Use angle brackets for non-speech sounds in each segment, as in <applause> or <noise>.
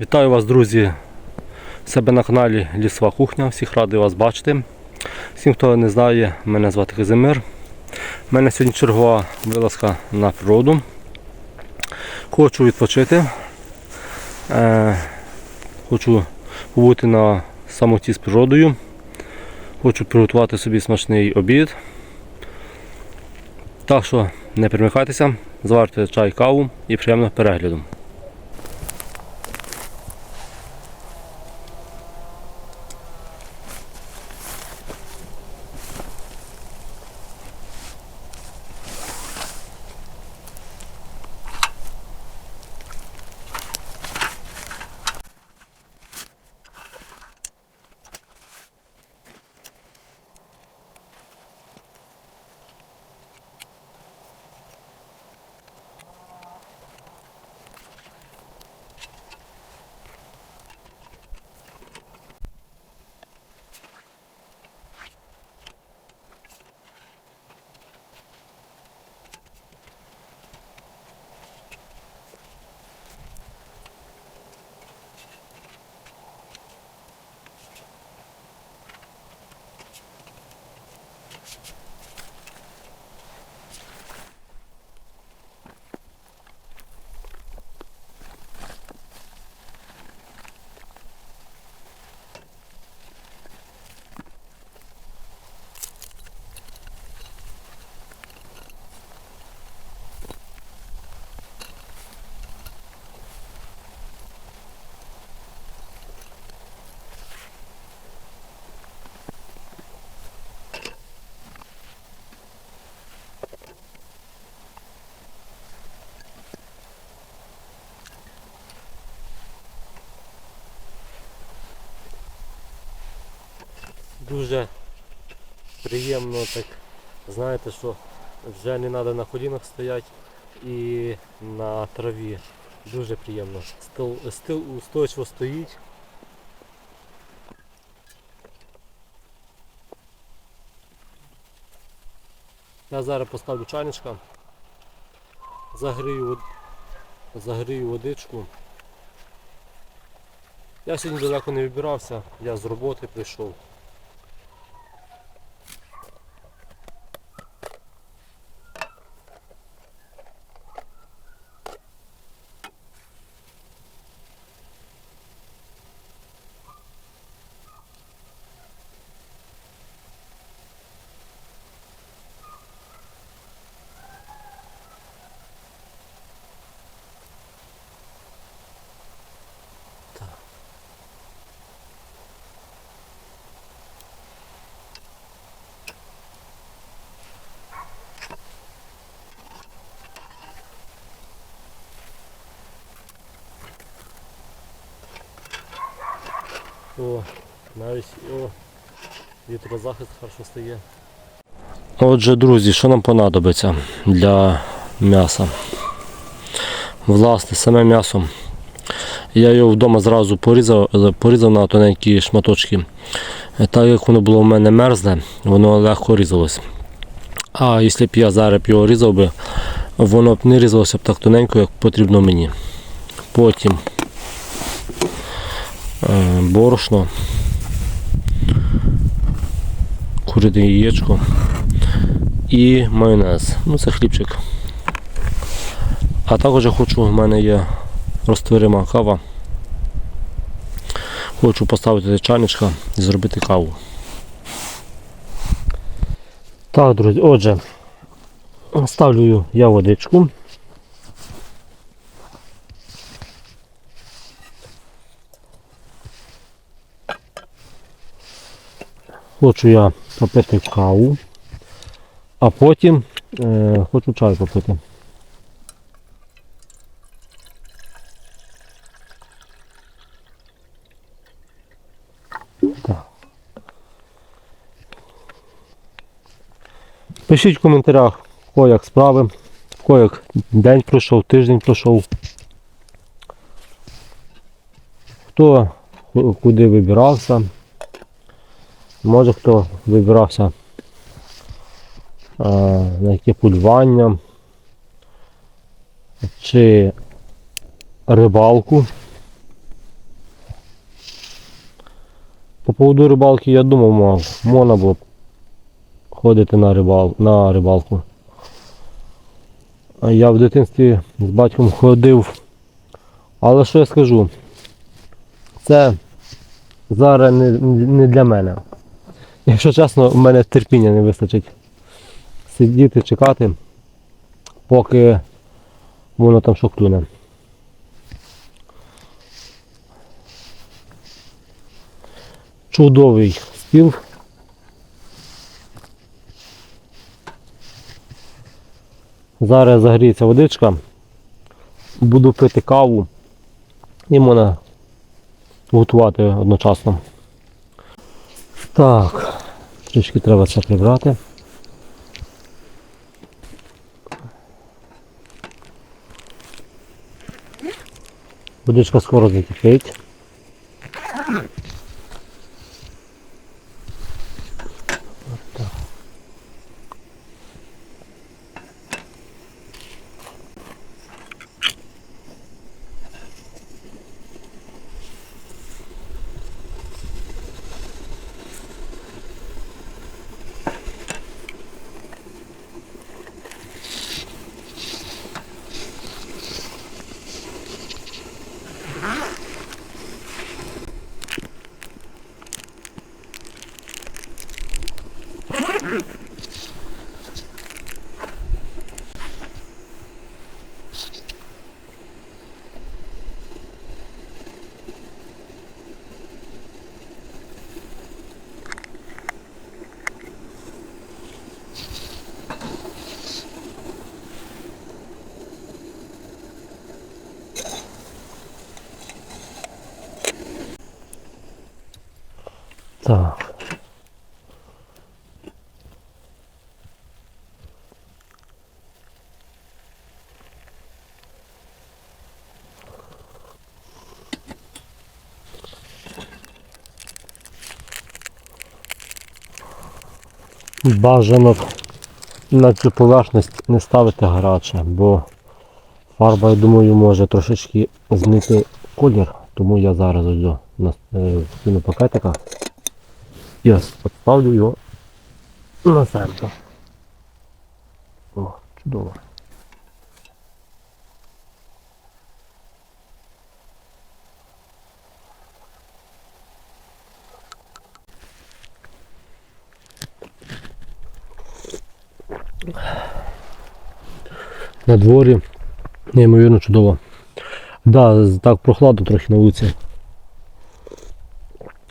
Вітаю вас, друзі, себе на каналі Лісова Кухня. Всіх радий вас бачити. Всім, хто не знає, мене звати Казимир. У мене сьогодні чергова вилазка на природу. Хочу відпочити. Е, хочу побути на самоті з природою. Хочу приготувати собі смачний обід. Так що не примикайтеся, зварте чай, каву і приємного перегляду. Дуже приємно так, знаєте, що вже не треба на колінах стояти і на траві. Дуже приємно. Стил, стил устойчиво стоїть. Я зараз поставлю чайничка, загрію, загрію водичку. Я сьогодні далеко не вибирався, я з роботи прийшов. О, навіть о, вітрозахист хорошо стає. Отже, друзі, що нам понадобиться для м'яса? Власне, саме м'ясо. Я його вдома зразу порізав, порізав на тоненькі шматочки. Так як воно було в мене мерзле, воно легко різалось. А якщо б я зараз його різав би, воно б не різалося б так тоненько, як потрібно мені. Потім е, борошно, курите яєчко і майонез. Ну це хлібчик. А також я хочу, в мене є розтворима кава. Хочу поставити чайничка і зробити каву. Так, друзі, отже, ставлю я водичку. Хочу я попити каву, а потім е, хочу чай попити. Пишіть в коментарях, в кого як справи, як день пройшов, тиждень пройшов. Хто куди вибирався. Може хто вибирався а, на яке полювання чи рибалку. По поводу рибалки я думав, мав, можна було ходити на, рибал, на рибалку. Я в дитинстві з батьком ходив. Але що я скажу? Це зараз не, не для мене. Якщо чесно, в мене терпіння не вистачить сидіти, чекати, поки воно там що клюне. Чудовий стіл. Зараз загріється водичка. Буду пити каву і можна готувати одночасно. Так, трішки треба це прибрати. Водичка скоро закипить. Так. Бажано на цю поверхність не ставити гаряче, бо фарба, я думаю, може трошечки змити колір, тому я зараз ось до- на е, пакетика ось поставлю його на центр. О, чудово. На дворі неймовірно чудово. Да, так прохладно трохи на вулиці.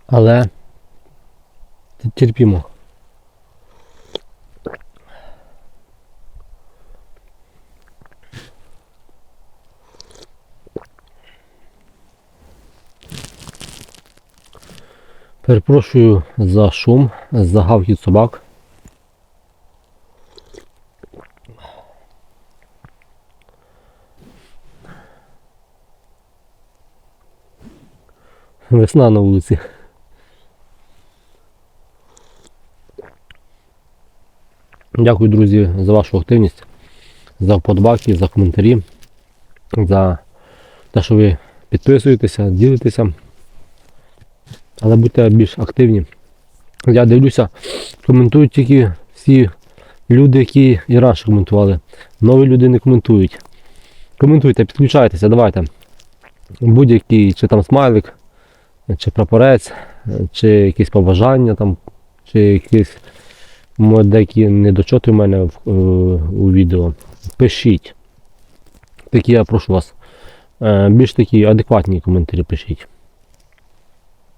Але т- терпімо. Перепрошую за шум, за гавкіт собак. Весна на вулиці. Дякую, друзі, за вашу активність, за вподобайки, за коментарі, за те, що ви підписуєтеся, ділитеся. Але будьте більш активні. Я дивлюся, коментують тільки всі люди, які і раніше коментували. Нові люди не коментують. Коментуйте, підключайтеся, давайте. Будь-який, чи там смайлик, чи прапорець, чи якісь побажання там, чи якісь мо- деякі недочоти у мене в, е, у відео. Пишіть. Такі я прошу вас. Е, Більш такі адекватні коментарі пишіть.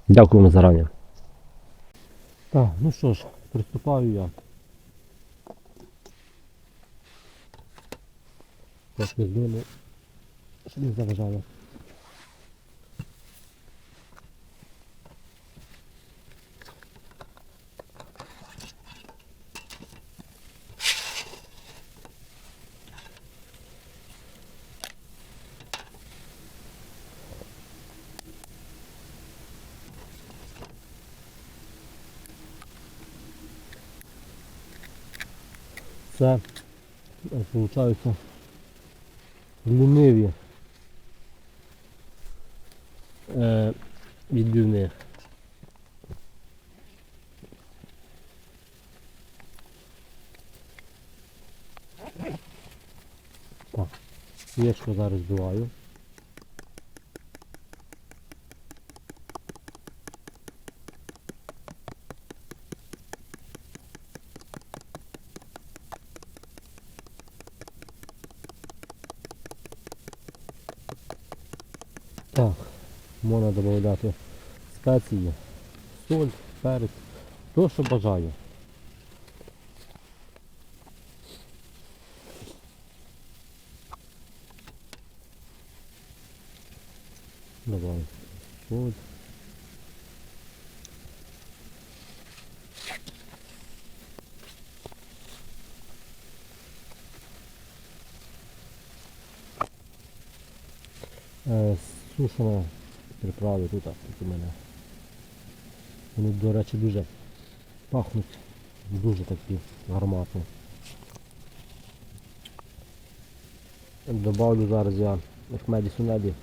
Дякуємо зарані. Так, ну що ж, приступаю я. Трохи з ними, щоб не заважало. це виходить ліниві е, відбивних. Так, є зараз биваю. Так, можна додати спеції, соль, перець, то що бажаю. Давай. Соль. Е, сушена приправи тут у мене. Вони, до речі, дуже пахнуть дуже такі гарматно. Добавлю зараз я Ахмеді Сунеді.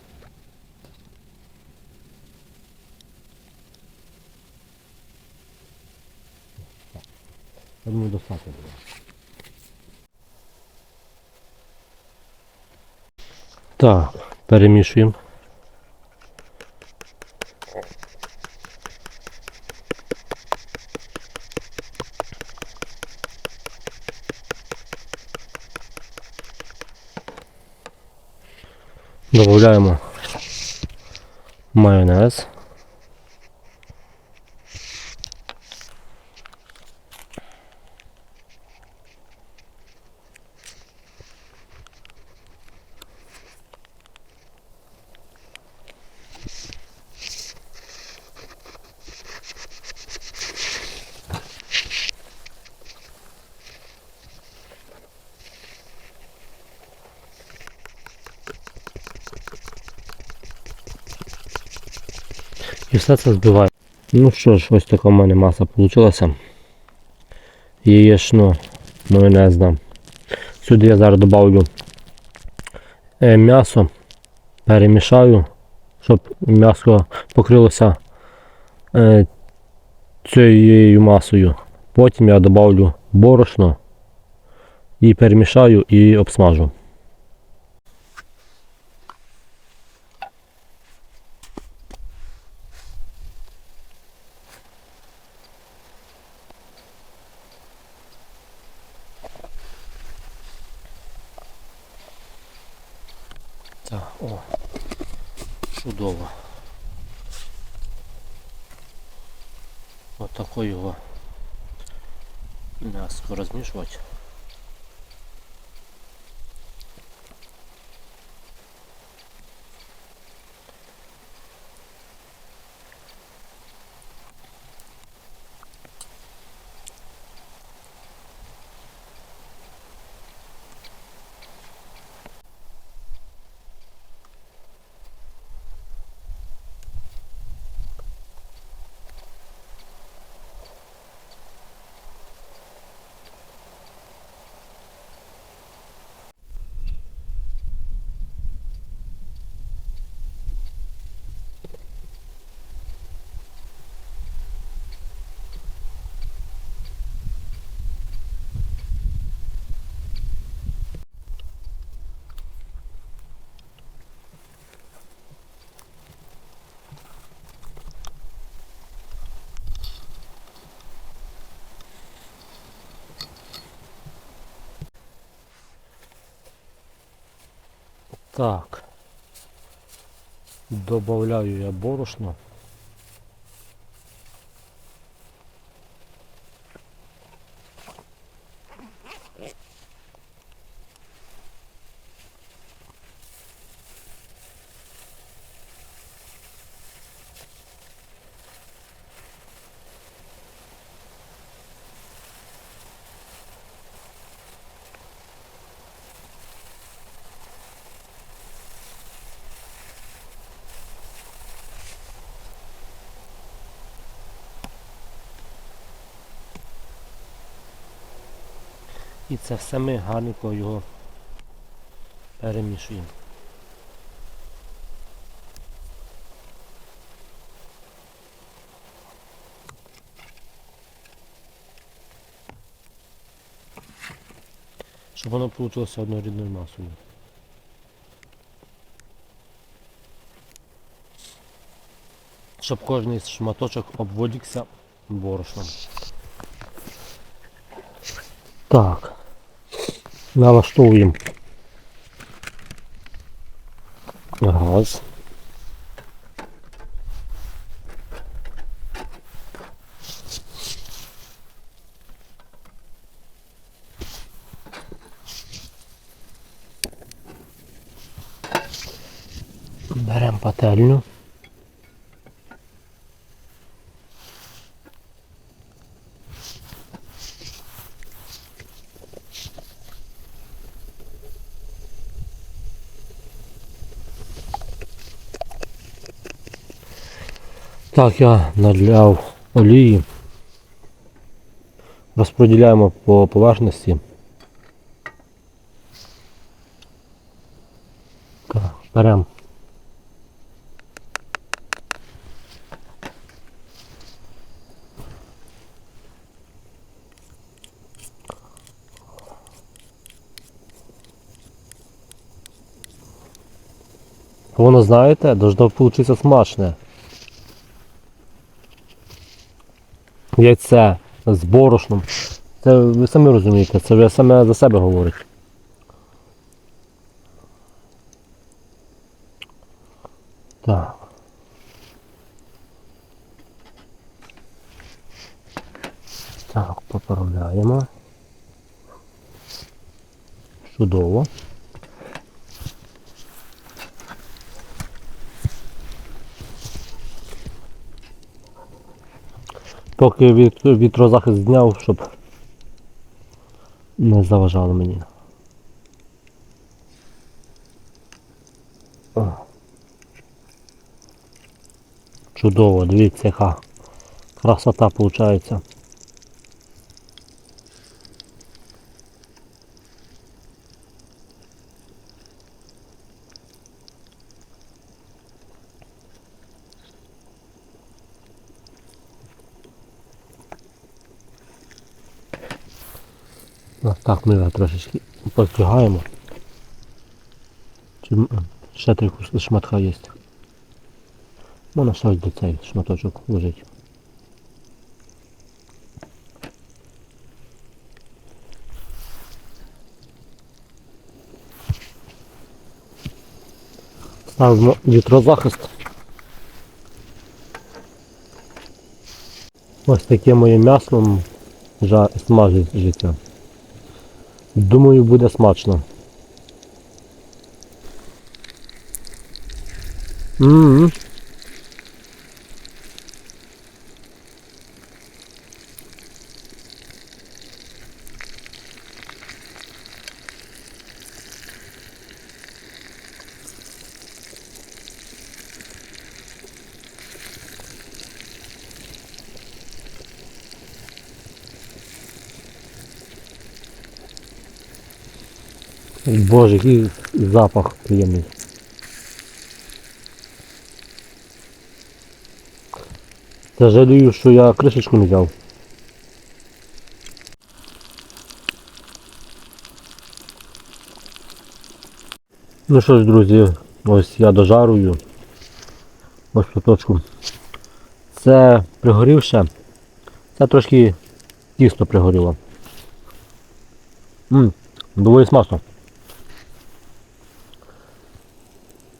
Я думаю, достатньо буде. Так, перемішуємо. Добавляємо майонез. І все це збиваю. Ну що ж, ось така в мене маса вийшла. Яєчно майонезна. Сюди я зараз додавлю е, м'ясо, перемішаю, щоб м'ясо покрилося е, цією масою. Потім я додавлю борошно і перемішаю і обсмажу. Так, о, чудово. От такою його м'яско розмішувати. Так. Добавляю я борошно. І це все ми гарненько його перемішуємо. Щоб воно вийшло однорідною масою. Щоб кожний шматочок обводився борошном. Так. Налаштовуємо газ. Беремо пательню. Так, я наляв олії. Розподіляємо по поверхності. Так, беремо Воно, знаєте, должно получитися смачне. Яйце з борошном. Це ви самі розумієте, це вже саме за себе говорить. Так. Так, поправляємо. Чудово. Поки вітрозахист зняв, щоб не заважало мені. Чудово, дивіться, яка красота виходить. Так ми його трошечки потягаємо. Чи ще три шматка є. Можна ще до цей шматочок лежить. Ставимо вітрозахист. Ось таке моє м'ясо смажить життя. Думаю, буде смачно. м Боже, який запах приємний. Та жалію, що я кришечку не взяв. Ну що ж, друзі, ось я дожарую. Ось поточку. Це пригорівше. Це трошки тісно пригоріло. Ммм, доволі смачно.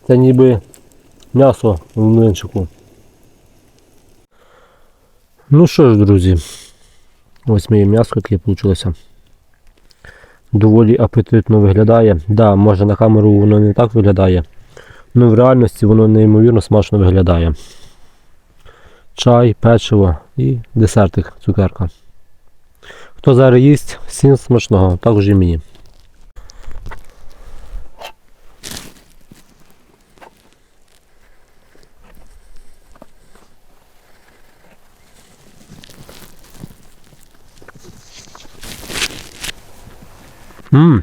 Це ніби м'ясо в млинчику. Ну що ж, друзі, ось моє м'ясо таке вийшло. Доволі апетитно виглядає. Да, може на камеру воно не так виглядає, але в реальності воно неймовірно смачно виглядає. Чай, печиво і десертик, цукерка. Хто зараз їсть, всім смачного, також і мені. Ммм.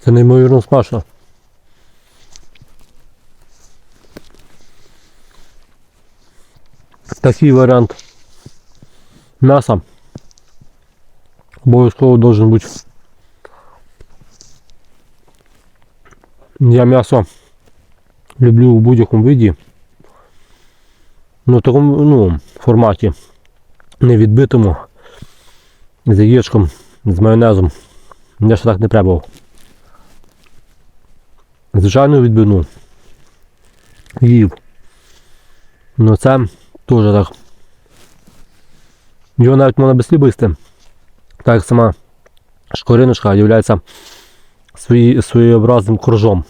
Це неймовірно смачно. Такий варіант м'яса обов'язково должен бути. Я м'ясо люблю у будь-якому виді, Ну, в такому ну, форматі. Не відбитому. З яєчком, з майонезом. Я ще так не пробував. Звичайно відбивну. Їв. Ну це теж так. Його навіть можна без слібисти. Так сама шкориночка є своєобразним коржом.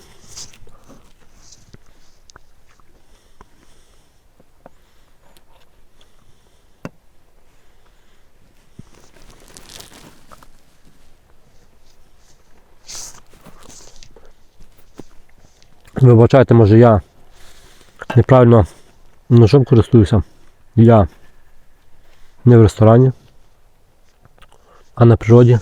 Вибачайте, може я неправильно ножом користуюся. Я не в ресторані, а на природі.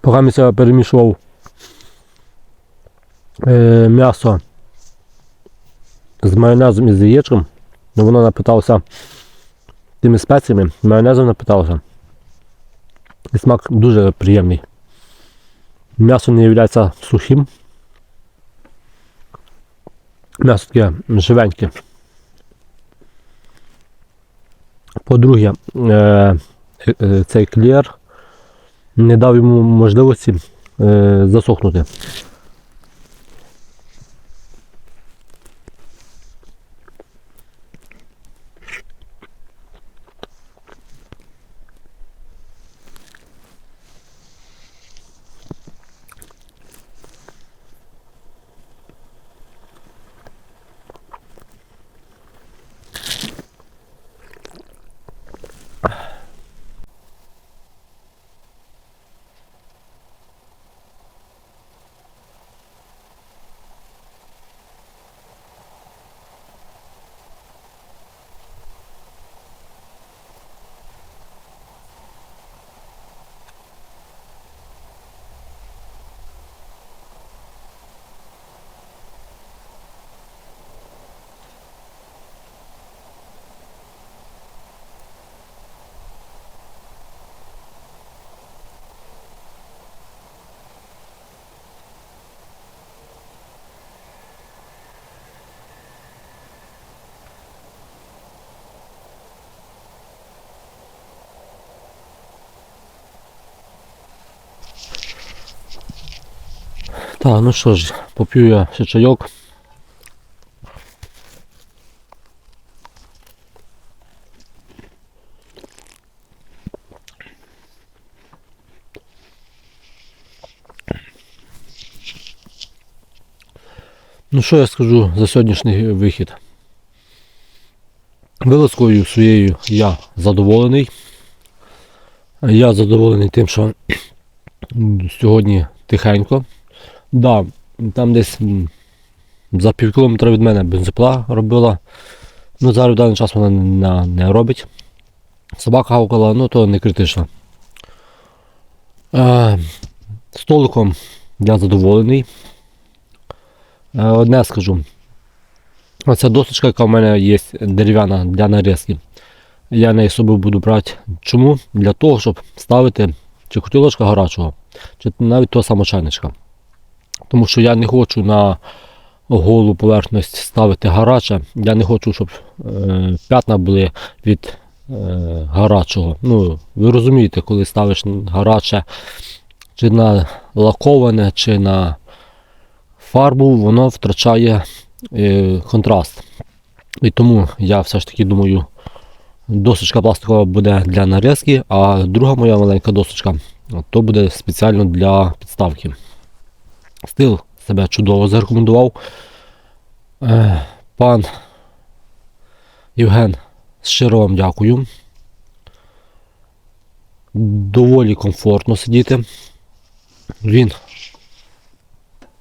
Поки я перемішував е, м'ясо з майонезом і з яєчком, ну воно напиталося тими спеціями, майонезом напиталося. І смак дуже приємний. М'ясо не є сухим. М'ясо таке живеньке. По-друге, е, е, цей клєр не дав йому можливості е, засохнути. Так, ну що ж, поп'ю я ще чайок. Ну що я скажу за сьогоднішній вихід? Вилазкою своєю я задоволений. Я задоволений тим, що <clears throat> сьогодні тихенько. Да, там десь за пів кілометра від мене бензопила робила. Ну, зараз в даний час вона не, не робить. Собака гавкала, ну то не критично. Е, столиком я задоволений. Е, одне скажу. Оця досочка, яка в мене є дерев'яна для нарізки. Я неї собі буду брати. Чому? Для того, щоб ставити чи котілочка гарячого, чи навіть того самого чайничка. Тому що я не хочу на голу поверхність ставити гаряче. Я не хочу, щоб е, п'ятна були від е, гарячого. Ну, ви розумієте, коли ставиш гаряче чи на лаковане, чи на фарбу, воно втрачає е, контраст. І тому я все ж таки думаю, досочка пластикова буде для нарізки, а друга моя маленька досочка то буде спеціально для підставки. Стил себе чудово зарекомендував. Е, Пан Євген, щиро вам дякую. Доволі комфортно сидіти. Він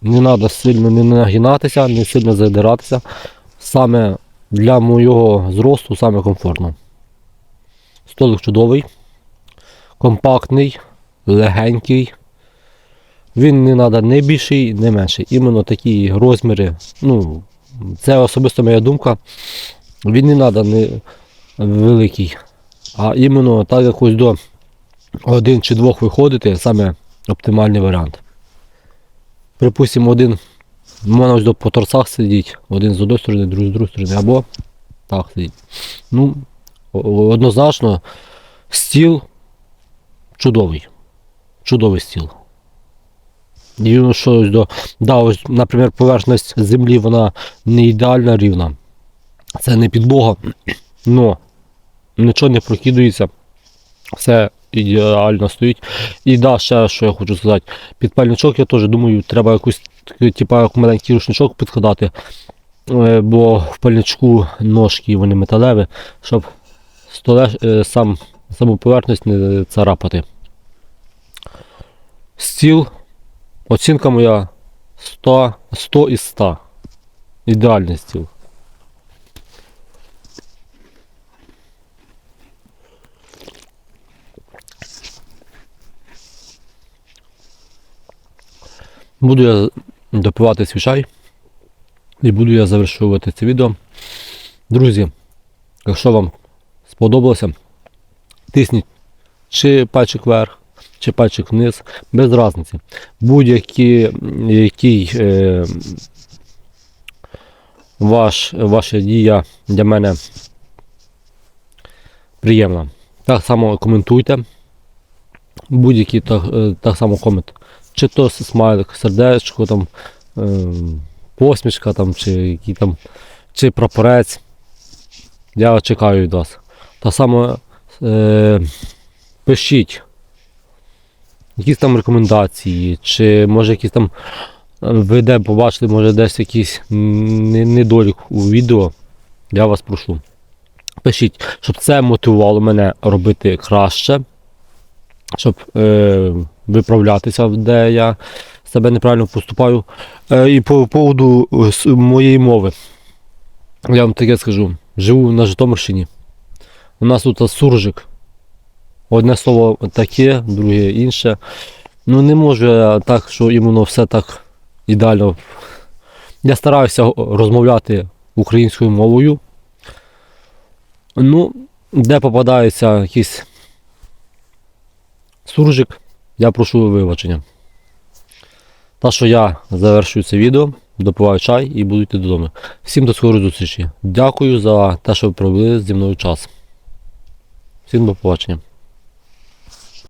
не треба сильно не нагинатися, не сильно задиратися. Саме для моєго зросту саме комфортно. Столик чудовий, компактний, легенький. Він не треба не більший, не менший. Іменно такі розміри. Ну, це особисто моя думка. Він не треба не великий. А іменно так якось до один чи двох виходити саме оптимальний варіант. Припустимо, один можна ось до по торцах сидіть, один з одної сторони, другий з другої сторони, або так сидіть. Ну, однозначно, стіл чудовий. Чудовий стіл. І ну, що ось до. Да, ось, наприклад, поверхність землі вона не ідеально рівна. Це не підлога, <clears throat> но нічого не прокидується. Все ідеально стоїть. І да, ще що я хочу сказати, підпальничок я теж думаю, треба якусь типа як маленький рушничок підкладати. Е, Бо в пальничку ножки вони металеві, щоб столе, е, сам, саму поверхність не царапати. Стіл. Оцінка моя 100, 100 із 100. Ідеальний. Буду я допивати свій чай і буду я завершувати це відео. Друзі, якщо вам сподобалося, тисніть чи пальчик вверх, чи пальчик вниз, без різниці. Будь-який який, е, ваш, ваша дія для мене приємна. Так само коментуйте. Будь-який так, е, так само комент. Чи то смайлик, сердечко, там, е, посмішка, там, чи, який там, чи прапорець. Я чекаю від вас. Так само е, пишіть якісь там рекомендації, чи може якісь там е, ви де побачили, може десь якийсь недолік у відео. Я вас прошу. Пишіть, щоб це мотивувало мене робити краще, щоб е, виправлятися, де я себе неправильно поступаю. Е, і по поводу е, моєї мови. Я вам таке скажу. Живу на Житомирщині. У нас тут суржик. Одне слово таке, друге інше. Ну не можу я так, що іменно все так ідеально. Я стараюся розмовляти українською мовою. Ну, де попадається якийсь суржик, я прошу вибачення. Та що я завершую це відео, допиваю чай і буду йти додому. Всім до скорої зустрічі. Дякую за те, що ви провели зі мною час. Всім до побачення.